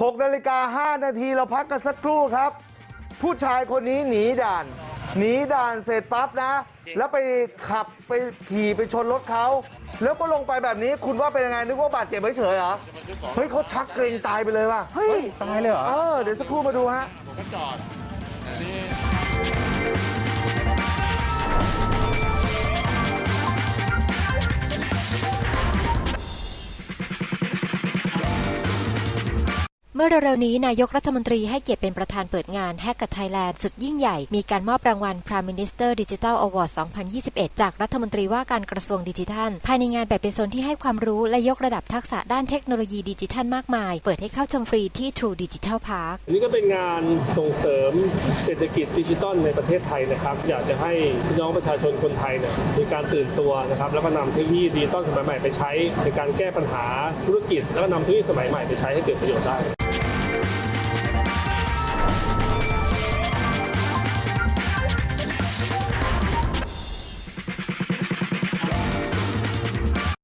6นาฬิกา5นาทีเราพักกันสักครู่ครับ ผู้ชายคนนี้หนีด่าน หนีด่านเสร็จปั๊บนะ แล้วไปขับไปขี่ไปชนรถเขาแล้วก็ลงไปแบบนี้คุณว่าเป็นยังไงนึกว่าบาดเจ็บเฉยๆเหรอเฮ้ยเขาชักเกรงตายไปเลยว่ะเฮ้ยตายเลยเหรอเออเดี๋ยวสักครู่มาดูฮะ เมื่อเร็วๆนี้นายกรัฐมนตรีให้เกียรติเป็นประธานเปิดงาน Hack กับ Thailand สุดยิ่งใหญ่ มีการมอบรางวัล Prime Minister Digital Award 2021 จากรัฐมนตรีว่าการกระทรวงดิจิทัล ภายในงานแบ่งเป็นโซนที่ให้ความรู้และยกระดับทักษะด้านเทคโนโลยีดิจิทัลมากมาย เปิดให้เข้าชมฟรีที่ True Digital Park นนี้ก็เป็นงานส่งเสริมเศรษฐกิจดิจิทัลในประเทศไทยนะครับ อยากจะให้พี่น้องประชาชนคนไทยเนี่ยมีการตื่นตัวนะครับแล้วก็นำเทคโนโลยีดิจิทัลสมัยใหม่ไปใช้ในการแก้ปัญหาธุรกิจแล้วก็นำเทคโนโลยีสมัยใหม่ไปใช้ให้เกิดประโยชน์ได้